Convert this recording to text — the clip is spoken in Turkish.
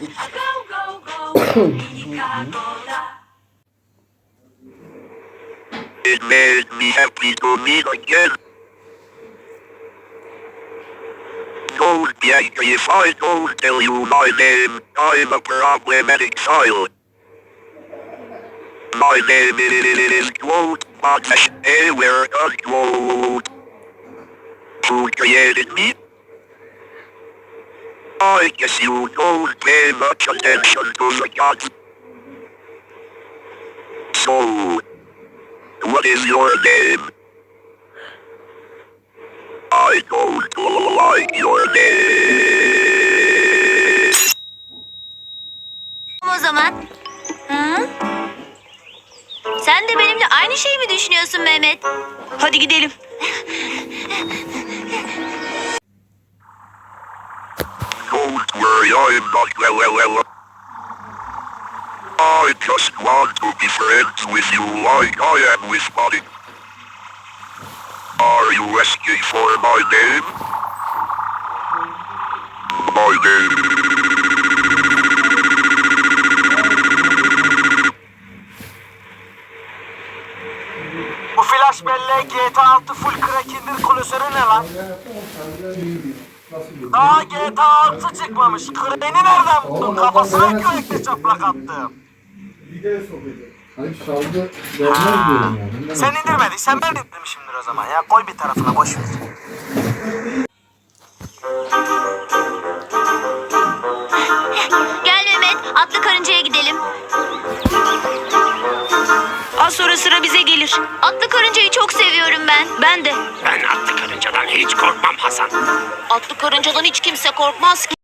It made me happy to meet again. Don't be angry if I don't tell you my name. I'm a problematic child. My name is Quote Potash. Where does Quote? Who created me? Guess you don't pay much attention to the gods. So, what is your name? I don't like your name. O zaman. Hı? Sen de benimle aynı şeyi mi düşünüyorsun Mehmet? Hadi gidelim. I just want to be friends with you like I am with Bonnie. Are you asking for my name? My name. Bu flash bellek GTA 6 full crack indir klasörü ne lan? Daha GTA 6 çıkmamış. Crack'i nereden buldun? Kafasına crack'le çaplak attım. Hayır şarjı vermez diyorum Sen indirmediysen ben indirmişimdir o zaman ya. Koy bir tarafına boş ver. Gel Mehmet, atlı karıncaya gidelim. Az sonra sıra bize gelir. Atlı karıncayı çok seviyorum ben. Ben de. Ben atlı karıncadan hiç korkmam Hasan. Atlı karıncadan hiç kimse korkmaz ki.